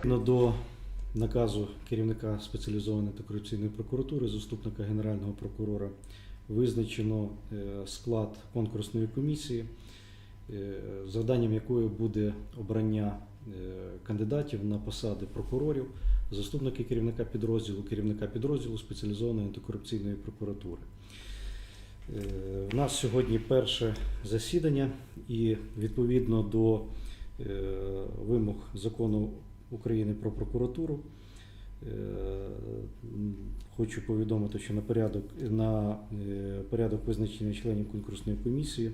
Відповідно до наказу керівника спеціалізованої антикорупційної прокуратури, заступника генерального прокурора, визначено е, склад конкурсної комісії, е, завданням якої буде обрання е, кандидатів на посади прокурорів, заступники керівника підрозділу, керівника підрозділу спеціалізованої антикорупційної прокуратури. У нас сьогодні перше засідання, і відповідно до вимог закону України про прокуратуру. Е, Хочу повідомити, що на порядок, на е, порядок визначення членів конкурсної комісії,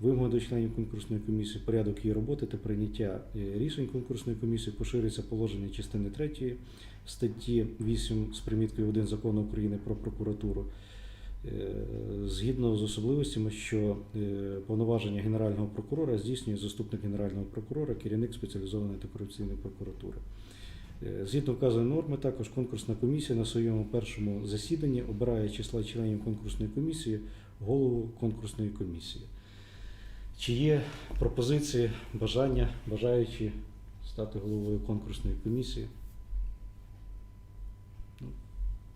вимоги до членів конкурсної комісії, порядок її роботи та прийняття е, рішень конкурсної комісії поширюється положення частини 3 статті 8 з приміткою 1 закону України про прокуратуру. Е, Згідно з особливостями, що е, повноваження Генерального прокурора здійснює заступник Генерального прокурора, керівник спеціалізованої антикорупційної прокуратури. Е, Згідно вказаної норми, також конкурсна комісія на своєму першому засіданні обирає числа членів конкурсної комісії голову конкурсної комісії. Чи є пропозиції, бажання, бажаючи стати головою конкурсної комісії?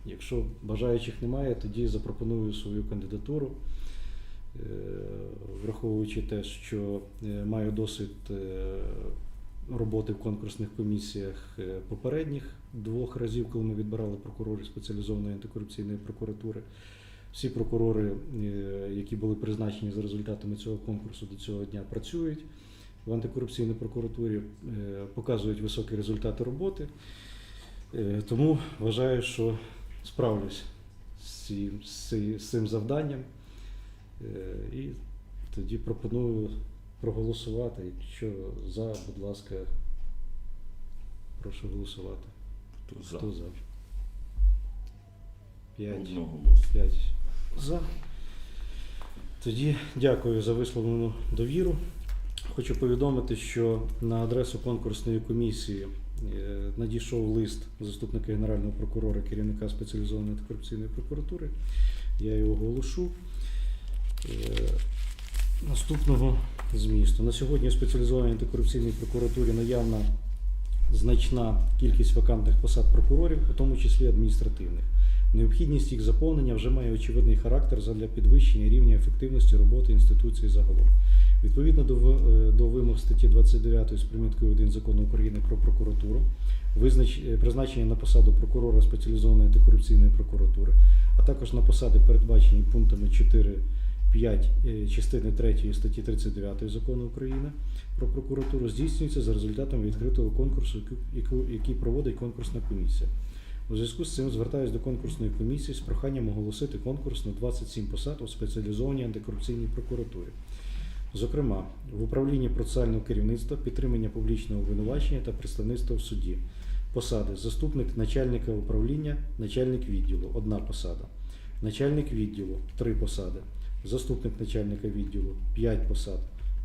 Якщо бажаючих немає, тоді запропоную свою кандидатуру, Е, враховуючи те, що е, маю досвід е, роботи в конкурсних комісіях попередніх двох разів, коли ми відбирали прокурорів спеціалізованої антикорупційної прокуратури. Всі прокурори, які були призначені за результатами цього конкурсу до цього дня, працюють в антикорупційній прокуратурі, показують високі результати роботи. Тому вважаю, що справлюсь з цим, з цим завданням. Е, І тоді пропоную проголосувати. Якщо за, будь ласка, прошу голосувати. Хто за? Хто за? П'ять. П'ять за. Тоді дякую за висловлену довіру. Хочу повідомити, що на адресу конкурсної комісії надійшов лист заступника генерального прокурора, керівника спеціалізованої антикорупційної прокуратури. Я його оголошу. Е, Наступного змісту. На сьогодні в спеціалізованій антикорупційній прокуратурі наявна значна кількість вакантних посад прокурорів, у тому числі адміністративних. Необхідність їх заповнення вже має очевидний характер задля підвищення рівня ефективності роботи інституції загалом. Відповідно до, е, вимог статті 29 з приміткою 1 закону України про прокуратуру, е, призначення на посаду прокурора спеціалізованої антикорупційної прокуратури, а також на посади, передбачені пунктами 4, 5 е, частини 3 статті 39 закону України про прокуратуру, здійснюється за результатами відкритого конкурсу, який проводить конкурсна комісія. У зв'язку з цим звертаюся до конкурсної комісії з проханням оголосити конкурс на 27 посад у спеціалізованій антикорупційній прокуратурі. Зокрема, в управлінні процесуального керівництва, підтримання публічного обвинувачення та представництва в суді. Посади заступник начальника управління, начальник відділу одна посада, начальник відділу три посади, заступник начальника відділу 5 посад,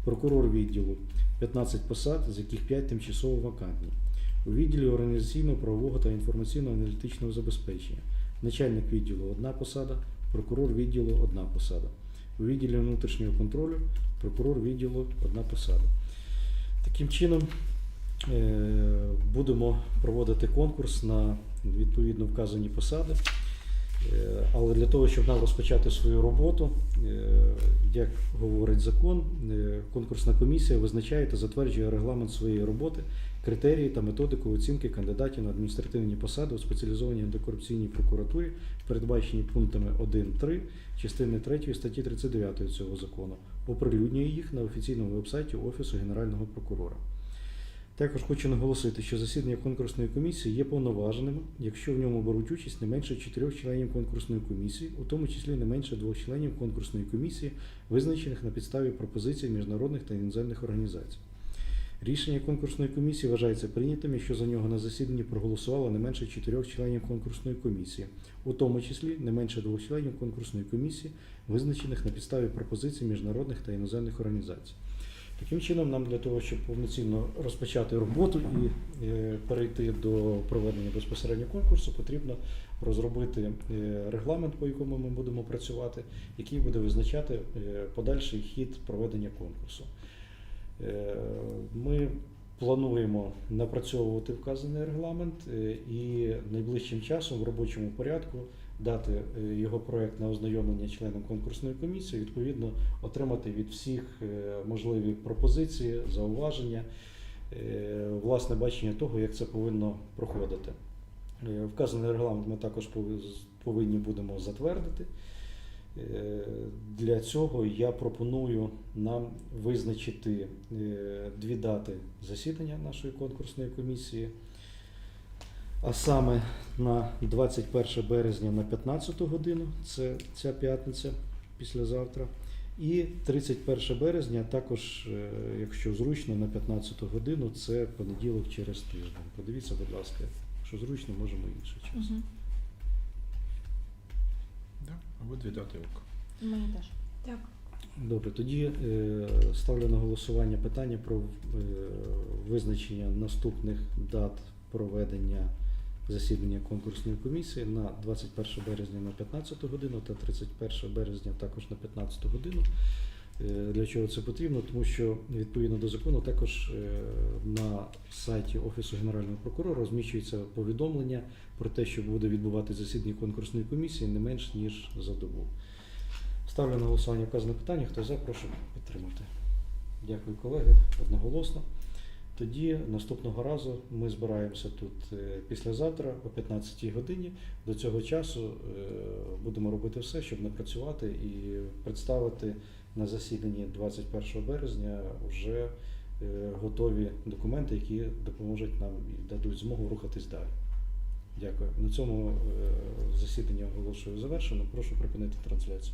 прокурор відділу 15 посад, з яких 5 тимчасово вакантні. У відділі організаційного, правового та інформаційно-аналітичного забезпечення. Начальник відділу одна посада, прокурор відділу одна посада. У відділі внутрішнього контролю прокурор відділу одна посада. Таким чином е, будемо проводити конкурс на відповідно вказані посади. Е, Але для того, щоб нам розпочати свою роботу, е, як говорить закон, е, конкурсна комісія визначає та затверджує регламент своєї роботи, критерії та методику оцінки кандидатів на адміністративні посади у спеціалізованій антикорупційній прокуратурі, передбачені пунктами 1-3 частини 3 статті 39 цього закону, оприлюднює їх на офіційному вебсайті Офісу Генерального прокурора. Також хочу наголосити, що засідання конкурсної комісії є повноваженими, якщо в ньому беруть участь не менше чотирьох членів конкурсної комісії, у тому числі не менше двох членів конкурсної комісії, визначених на підставі пропозицій міжнародних та іноземних організацій. Рішення конкурсної комісії вважається прийнятим, якщо за нього на засіданні проголосувало не менше чотирьох членів конкурсної комісії, у тому числі не менше двох членів конкурсної комісії, визначених на підставі пропозицій міжнародних та іноземних організацій. Таким чином, нам для того, щоб повноцінно розпочати роботу і е, перейти до проведення безпосередньо конкурсу, потрібно розробити е, регламент, по якому ми будемо працювати, який буде визначати е, подальший хід проведення конкурсу. Ми плануємо напрацьовувати вказаний регламент і найближчим часом в робочому порядку дати е, його проект на ознайомлення членам конкурсної комісії, відповідно отримати від всіх е, можливі пропозиції, зауваження, е, власне бачення того, як це повинно проходити. Вказаний регламент ми також повинні будемо затвердити. Для цього я пропоную нам визначити дві дати засідання нашої конкурсної комісії, а саме на 21 березня на 15 годину, це ця п'ятниця післязавтра, і 31 березня також, е, якщо зручно, на 15 годину, це понеділок через тиждень. Подивіться, будь ласка, якщо зручно, можемо інший час. Угу. Да, обидві дати ок. Мені теж. Так. Добре, тоді е, ставлю на голосування питання про е, визначення наступних дат проведення засідання конкурсної комісії на 21 березня на 15 годину та 31 березня також на 15 годину. Е, Для чого це потрібно? Тому що відповідно до закону також е, на сайті Офісу Генерального прокурора розміщується повідомлення про те, що буде відбувати засідання конкурсної комісії не менш ніж за добу. Ставлю на голосування вказане питання. Хто за, прошу підтримати. Дякую, колеги. Одноголосно. Тоді наступного разу ми збираємося тут е, післязавтра о 15 годині. До цього часу е, будемо робити все, щоб напрацювати і представити на засіданні 21 березня вже е, готові документи, які допоможуть нам і дадуть змогу рухатись далі. Дякую. На цьому засідання оголошую завершено. Прошу припинити трансляцію.